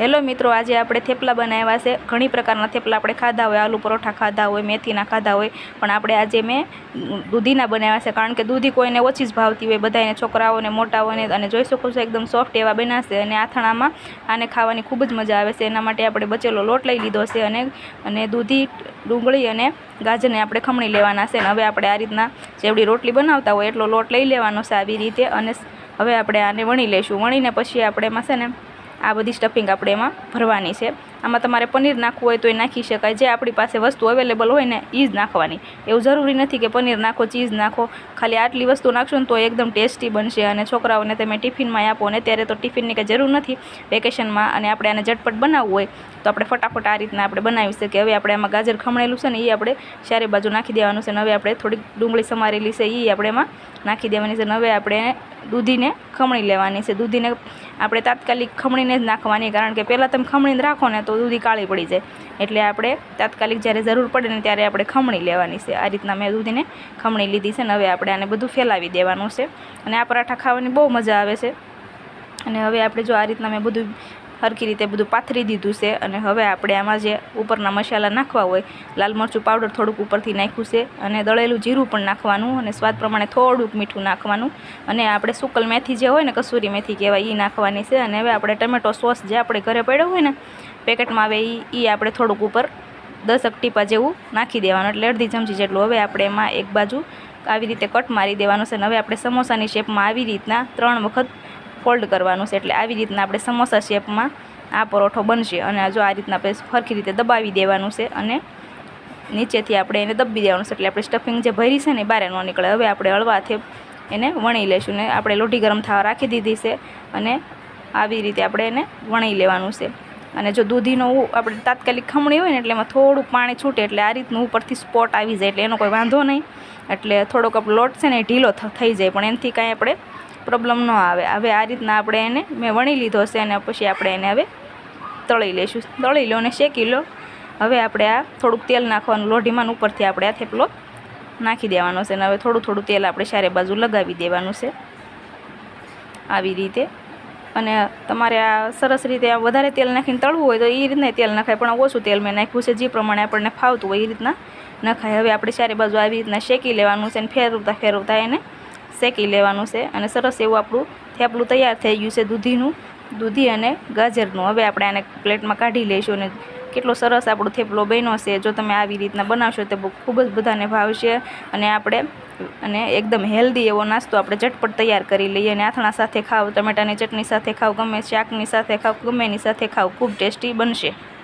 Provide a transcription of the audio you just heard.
Hello મિત્રો, આજે આપણે થેપલા બનાવ્યા છે. ઘણી પ્રકારના થેપલા આપણે ખાધા હોય. આલુ પરોઠા ખાધા હોય, મેથીના ખાધા હોય. પણ આપણે આજે મેં દૂધીના બનાવ્યા છે. કારણ કે દૂધી કોઈને ઓછી જ ભાવતી હોય. બધાને છોકરાઓને, મોટાઓને, અને જોઈ શકો છો, એકદમ સોફ્ટ એવા બનાવશે અને આથણામાં આને ખાવાની ખૂબ જ મજા આવે છે. એના માટે આપણે બચેલો લોટ લઈ લીધો છે અને અને દૂધી, ડુંગળી અને ગાજરને આપણે ખમણી લેવાના છે. અને હવે આપણે આ રીતના જેવડી રોટલી બનાવતા હોય એટલો લોટ લઈ લેવાનો છે આવી રીતે. અને હવે આપણે આને વણી લઈશું. વણીને પછી આપણે એમાં છે ને આ બધી સ્ટફિંગ આપણે એમાં ભરવાની છે. આમાં તમારે પનીર નાખવું હોય તો એ નાખી શકાય. જે આપણી પાસે વસ્તુ અવેલેબલ હોય ને એ જ નાખવાની. એવું જરૂરી નથી કે પનીર નાખો, ચીઝ નાખો. ખાલી આટલી વસ્તુ નાખશો ને તો એકદમ ટેસ્ટી બનશે અને છોકરાઓને તમે ટિફિનમાં આપો ને ત્યારે તો ટિફિનની કંઈ જરૂર નથી વેકેશનમાં અને આપણે આને ઝટપટ બનાવવું હોય તો આપણે ફટાફટ આ રીતના આપણે બનાવી શકીએ. હવે આપણે એમાં ગાજર ખમણેલું છે ને એ આપણે ચારે બાજુ નાખી દેવાનું છે ને હવે આપણે થોડીક ડુંગળી સમારેલી છે એ આપણે એમાં નાખી દેવાની છે ને હવે આપણે દૂધીને ખમણી લેવાની છે. દૂધીને આપણે તાત્કાલિક ખમણીને જ નાખવાની કારણ કે પહેલાં તમે ખમણીને રાખો ને તો દૂધી કાળી પડી જાય. એટલે આપણે તાત્કાલિક જ્યારે જરૂર પડે ને ત્યારે આપણે ખમણી લેવાની છે. આ રીતના મેં દૂધીને ખમણી લીધી છે ને હવે આપણે આને બધું ફેલાવી દેવાનું છે. અને આ પરાઠા ખાવાની બહુ મજા આવે છે. અને હવે આપણે જો આ રીતના મેં બધું સરખી રીતે બધું પાથરી દીધું છે અને હવે આપણે આમાં જે ઉપરના મસાલા નાખવા હોય, લાલ મરચું પાવડર થોડુંક ઉપરથી નાખ્યું છે અને દળેલું જીરું પણ નાખવાનું અને સ્વાદ પ્રમાણે થોડુંક મીઠું નાખવાનું અને આપણે સુકલ મેથી જે હોય ને, કસૂરી મેથી કહેવાય એ નાખવાની છે અને હવે આપણે ટમેટો સોસ જે આપણે ઘરે પડ્યો હોય ને, પેકેટમાં આવે એ એ આપણે થોડુંક ઉપર દસક ટીપા જેવું નાખી દેવાનું એટલે અડધી ચમચી જેટલું હવે આપણે એમાં એક બાજુ આવી રીતે કટ મારી દેવાનું છે અને હવે આપણે સમોસાની શેપમાં આવી રીતના ત્રણ વખત ફોલ્ડ કરવાનું છે એટલે આવી રીતના આપણે સમોસા શેપમાં આ પરોઠો બનશે અને જો આ રીતના આપણે સરખી રીતે દબાવી દેવાનું છે અને નીચેથી આપણે એને દબી દેવાનું છે એટલે આપણે સ્ટફિંગ જે ભરી છે ને બહાર ન નીકળે. હવે આપણે હળવાથી એને વણી લઈશું ને આપણે લોટી ગરમ થવા રાખી દીધી છે અને આવી રીતે આપણે એને વણી લેવાનું છે. અને જો દૂધીનો આપણે તાત્કાલિક ખમણી હોય ને એટલે એમાં થોડું પાણી છૂટે એટલે આ રીતનું ઉપરથી સ્પોટ આવી જાય એટલે એનો કોઈ વાંધો નહીં. એટલે થોડોક આપણો લોટ છે ને ઢીલો થઈ જાય પણ એનાથી કાંઈ આપણે પ્રોબ્લેમ ન આવે. હવે આ રીતના આપણે એને મેં વણી લીધો છે અને પછી આપણે એને હવે તળી લઈશું. તળી લો અને શેકી લો. હવે આપણે આ થોડુંક તેલ નાખવાનું, લોઢીમાં ઉપરથી આપણે આ થેપલો નાખી દેવાનો છે. અને હવે થોડું થોડું તેલ આપણે ચારે બાજુ લગાવી દેવાનું છે. આવી રીતે. અને તમારે આ સરસ રીતે વધારે તેલ નાખીને તળવું હોય તો એ રીતના તેલ નખાય, પણ ઓછું તેલ મેં નાખ્યું છે. જે પ્રમાણે આપણને ફાવતું હોય એ રીતના નખાય. હવે આપણે ચારે બાજુ આવી રીતના શેકી લેવાનું છે અને ફેરવતા ફેરવતા એને શેકી લેવાનું છે અને સરસ એવું આપણું થેપલું તૈયાર થઈ ગયું છે દૂધીનું, દૂધી અને ગાજરનું. હવે આપણે આને પ્લેટમાં કાઢી લઈશું અને કેટલો સરસ આપણો થેપલો બન્યો છે. જો તમે આવી રીતના બનાવશો તો ખૂબ જ બધાને ભાવશે અને આપણે અને એકદમ હેલ્ધી એવો નાસ્તો આપણે ઝટપટ તૈયાર કરી લઈએ અને આથણા સાથે ખાવ, ટમેટાની ચટણી સાથે ખાવ, ગમે શાકની સાથે ખાવ, ગમે એની સાથે ખાવ, ખૂબ ટેસ્ટી બનશે.